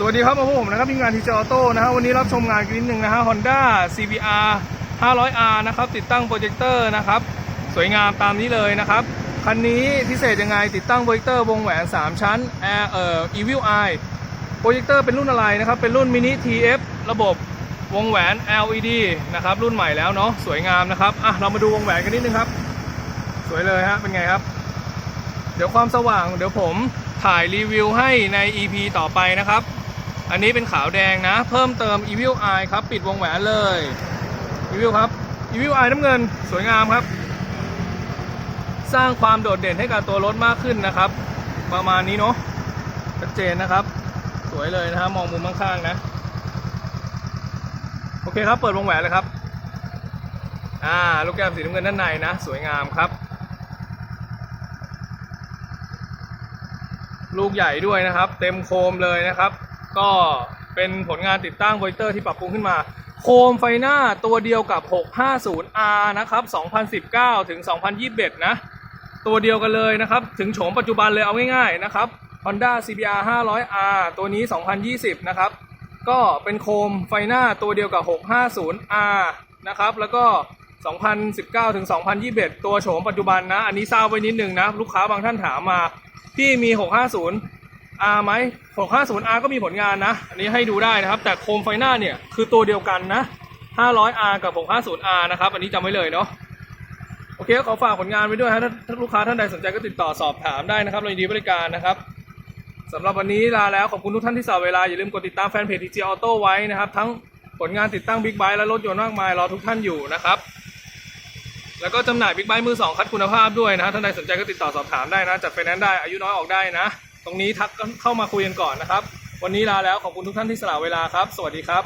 สวัสดีครับมาพบผมนะครับทีมงานทีเจออโต้นะฮะวันนี้รับชมงานกันนิดนึงนะฮะ Honda CBR 500R นะครับ ติดตั้งโปรเจคเตอร์นะครับ สวยงามตามนี้เลยนะครับ คันนี้พิเศษยังไงติดตั้งโปรเจคเตอร์วงแหวน 3 ชั้น Air เอ่อ Evil Eye โปรเจคเตอร์เป็นรุ่นอะไรนะครับ เป็นรุ่น Mini TF ระบบวงแหวน LED นะครับ รุ่นใหม่แล้วเนาะสวยงามนะครับอะเรามาดูวงแหวนกันนิดนึงครับ สวยเลยฮะเป็นไงครับ เดี๋ยวความสว่างเดี๋ยวผมถ่ายรีวิวให้ใน EP ต่อไปนะครับ อันนี้เป็นขาวแดงนะ เพิ่มเติม Evil Eye ครับ ปิดวงแหวนเลย Evil ครับ Evil Eye น้ำเงินสวยงามครับ สร้างความโดดเด่นให้กับตัวรถมากขึ้นนะครับ ประมาณนี้เนาะชัดเจนนะครับ สวยเลยนะฮะมองมุมข้างๆนะ โอเคครับ เปิดวงแหวนเลยครับ อ่า ลูกแก้วสีน้ำเงินด้านในนะ สวยงามครับ ลูกใหญ่ด้วยนะครับ เต็มโคมเลยนะครับ ก็เป็นผลงานติดตั้งโปรเตอร์ที่ปรับปรุงขึ้นมา โคมไฟหน้าตัวเดียวกับ 650R นะครับ 2019 ถึง 2021 นะ ตัวเดียวกันเลยนะครับ ถึงโฉมปัจจุบันเลยเอาง่ายๆนะครับ Honda CBR 500R ตัวนี้ 2020 นะครับ ก็เป็นโคมไฟหน้าตัวเดียวกับ 650R นะครับ แล้วก็ 2019 ถึง 2021 ตัวโฉมปัจจุบันนะ อันนี้ทราบไว้นิดนึงนะ ลูกค้าบางท่านถามมาพี่มี 650 R ไหม 650R ก็มีผลงานนะ อันนี้ให้ดูได้นะครับ แต่โคมไฟหน้าเนี่ยคือตัวเดียวกันนะ 500R กับ 650R นะครับ อันนี้จำไว้เลยเนาะ โอเคก็ขอฝากผลงานไว้ด้วยฮะถ้าลูกค้าท่านใดสนใจก็ติดต่อสอบถามได้นะครับ เรายินดีบริการนะครับสำหรับวันนี้ลาแล้ว ขอบคุณทุกท่านที่สละเวลา อย่าลืมกดติดตามแฟนเพจทีจีออโต้ไว้นะครับ ทั้งผลงานติดตั้งบิ๊กไบค์และรถยนต์มากมายรอทุกท่านอยู่นะครับ แล้วก็จำหน่ายบิ๊กไบค์มือสองคัดคุณภาพด้วยนะฮะท่านใดสนใจก็ติดต่อสอบถามได้นะจัดไฟแนนซ์ได้อายุน้อยออกได้นะ ตรงนี้ทักเข้ามาคุยกันก่อนนะครับ วันนี้ลาแล้วขอบคุณทุกท่านที่สละเวลาครับ สวัสดีครับ